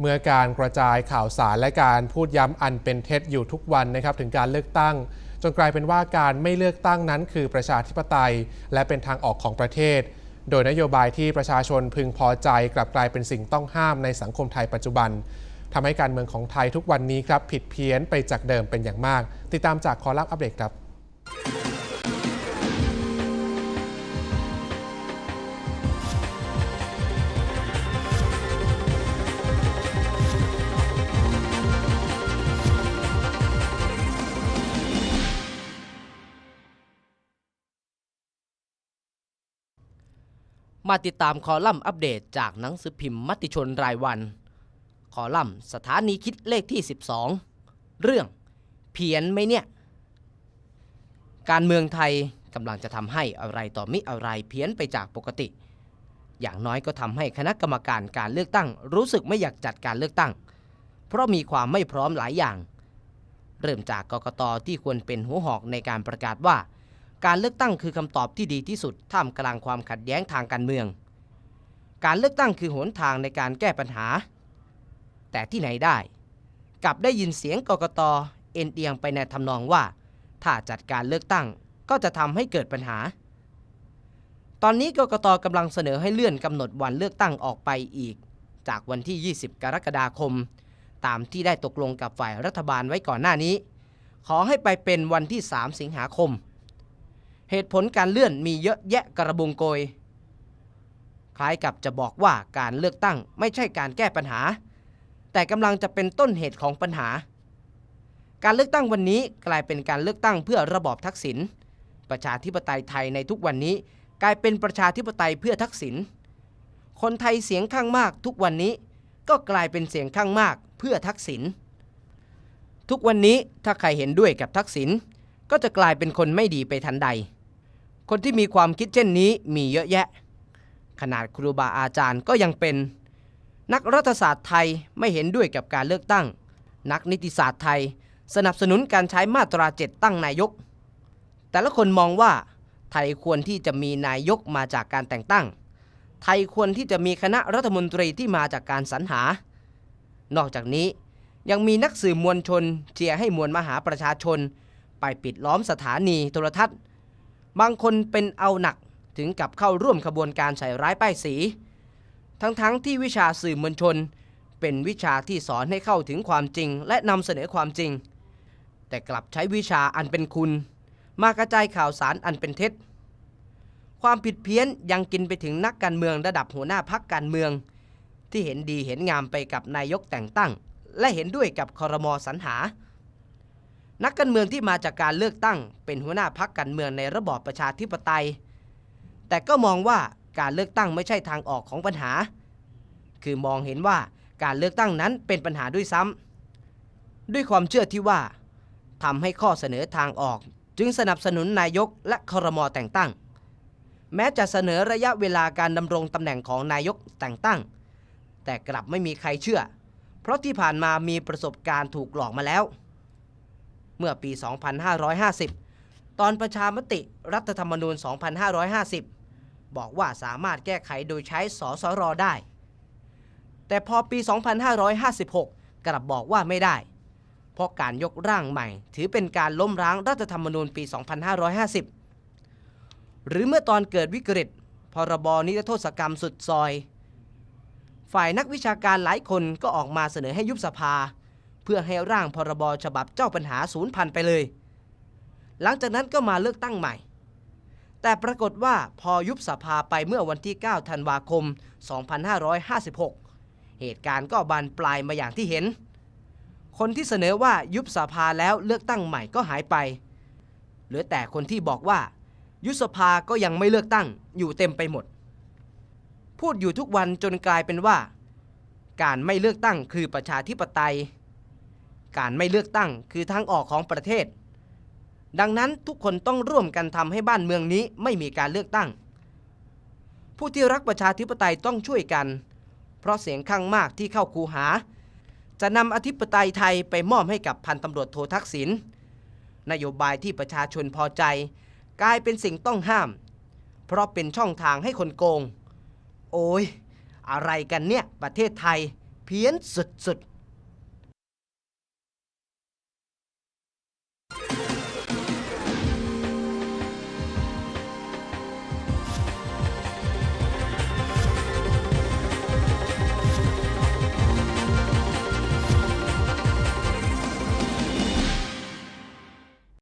เมื่อการกระจายข่าวสารและการพูดย้ำอันเป็นเท็จอยู่ทุกวันนะครับถึงการเลือกตั้ง จนกลายเป็นว่าการไม่เลือกตั้งนั้น คือประชาธิปไตย และเป็นทางออกของประเทศ โดยนโยบายที่ประชาชนพึงพอใจกลับกลายเป็นสิ่งต้องห้ามในสังคมไทยปัจจุบันทำให้การเมืองของไทยทุกวันนี้ครับผิดเพี้ยนไปจากเดิมเป็นอย่างมาก ติดตามจากคอลัมน์อัปเดตครับ มาติดตามคอลัมน์อัปเดตจากหนังสือพิมพ์มติชนรายวัน คอลัมน์สถานีคิดเลขที่ 12 เรื่องเพี้ยนไหมเนี่ย การเมืองไทยกำลังจะทำให้อะไรต่อมิอะไรเพี้ยนไปจากปกติ อย่างน้อยก็ทำให้คณะกรรมการการเลือกตั้ง รู้สึกไม่อยากจัดการเลือกตั้ง เพราะมีความไม่พร้อมหลายอย่าง เริ่มจากกกตที่ควรเป็นหัวหอกในการประกาศว่า การเลือกตั้งคือคำตอบที่ดีที่สุดท่ามกลางความขัดแย้งทางการเมือง การเลือกตั้งคือหนทางในการแก้ปัญหา แต่ที่ไหนได้ กลับได้ยินเสียงกกตเอ็นเอียงไปในทำนองว่า ถ้าจัดการเลือกตั้งก็จะทำให้เกิดปัญหา ตอนนี้กกตกำลังเสนอให้เลื่อนกำหนดวันเลือกตั้งออกไปอีก จากวันที่ 20 กรกฎาคม ตามที่ได้ตกลงกับฝ่ายรัฐบาลไว้ก่อนหน้านี้ ขอให้ไปเป็นวันที่ 3 สิงหาคม เหตุผลการเลื่อนมีเยอะแยะกระบุงโกย คล้ายกับจะบอกว่าการเลือกตั้งไม่ใช่การแก้ปัญหา แต่กำลังจะเป็นต้นเหตุของปัญหา การเลือกตั้งวันนี้กลายเป็นการเลือกตั้งเพื่อระบอบทักษิณประชาธิปไตยไทยในทุกวันนี้กลายเป็นประชาธิปไตยเพื่อทักษิณคนไทยเสียงข้างมากทุกวันนี้ก็กลายเป็นเสียงข้างมากเพื่อทักษิณทุกวันนี้ถ้าใครเห็นด้วยกับทักษิณก็จะกลายเป็นคนไม่ดีไปทันใด คนที่มีความคิดเช่นนี้มีเยอะแยะ ขนาดครูบาอาจารย์ก็ยังเป็น นักรัฐศาสตร์ไทยไม่เห็นด้วยกับการเลือกตั้ง นักนิติศาสตร์ไทยสนับสนุนการใช้มาตราเจ็ดตั้งนายก แต่ละคนมองว่าไทยควรที่จะมีนายกมาจากการแต่งตั้ง ไทยควรที่จะมีคณะรัฐมนตรีที่มาจากการสรรหา นอกจากนี้ยังมีนักสื่อมวลชนเชียร์ให้มวลมหาประชาชน ไปปิดล้อมสถานีโทรทัศน์ บางคนเป็นเอาหนักถึงกับเข้าร่วมขบวนการใส่ร้ายป้ายสี ทั้งๆทที่วิชาสื่อมวลชน เป็นวิชาที่สอนให้เข้าถึงความจริง และนำเสนอความจริง แต่กลับใช้วิชาอันเป็นคุณ มากระจายข่าวสารอันเป็นเท็จ ความผิดเพี้ยนยังกินไปถึงนักการเมืองระดับหัวหน้าพักการเมือง ที่เห็นดีเห็นงามไปกับนายกแต่งตั้ง และเห็นด้วยกับคอรมอสรรหา นักการเมืองที่มาจากการเลือกตั้ง เป็นหัวหน้าพักการเมืองในระบอบประชาธิปไตย แต่ก็มองว่าการเลือกตั้งไม่ใช่ทางออกของปัญหา คือมองเห็นว่าการเลือกตั้งนั้นเป็นปัญหาด้วยซ้ำด้วยความเชื่อที่ว่าทำให้ข้อเสนอทางออก จึงสนับสนุนนายกและคอรมอแต่งตั้ง แม้จะเสนอระยะเวลาการดำรงตำแหน่งของนายกแต่งตั้ง แต่กลับไม่มีใครเชื่อ เพราะที่ผ่านมามีประสบการณ์ถูกหลอกมาแล้ว เมื่อปี 2550 ตอนประชามติรัฐธรรมนูญ 2550 บอกว่าสามารถแก้ไขโดยใช้สสรได้ แต่พอปี 2556 กลับบอกว่าไม่ได้ เพราะการยกร่างใหม่ ถือเป็นการล้มล้างรัฐธรรมนูญปี 2550 หรือเมื่อตอนเกิดวิกฤตพรบนิรโทษกรรมสุดซอย ฝ่ายนักวิชาการหลายคนก็ออกมาเสนอให้ยุบสภา พื่อให้ร่างพรบฉบับเจ้าปัญหาศูนย์พันไปเลย หลังจากนั้นก็มาเลือกตั้งใหม่ แต่ปรากฏว่าพอยุบสภาไปเมื่อวันที่ 9 ธันวาคม 2556 เหตุการณ์ก็บานปลายมาอย่างที่เห็น คนที่เสนอว่ายุบสภาแล้วเลือกตั้งใหม่ก็หายไป เหลือแต่คนที่บอกว่า ยุบสภาก็ยังไม่เลือกตั้งอยู่เต็มไปหมด พูดอยู่ทุกวันจนกลายเป็นว่า การไม่เลือกตั้งคือประชาธิปไตย การไม่เลือกตั้งคือทางออกของประเทศ ดังนั้นทุกคนต้องร่วมกันทำให้บ้านเมืองนี้ไม่มีการเลือกตั้ง ผู้ที่รักประชาธิปไตยต้องช่วยกัน เพราะเสียงข้างมากที่เข้าคูหา จะนำอธิปไตยไทยไปมอบให้กับพันตำรวจโททักษิณนโยบายที่ประชาชนพอใจ กลายเป็นสิ่งต้องห้าม เพราะเป็นช่องทางให้คนโกง โอ้ยอะไรกันเนี่ย ประเทศไทยเพี้ยนสุด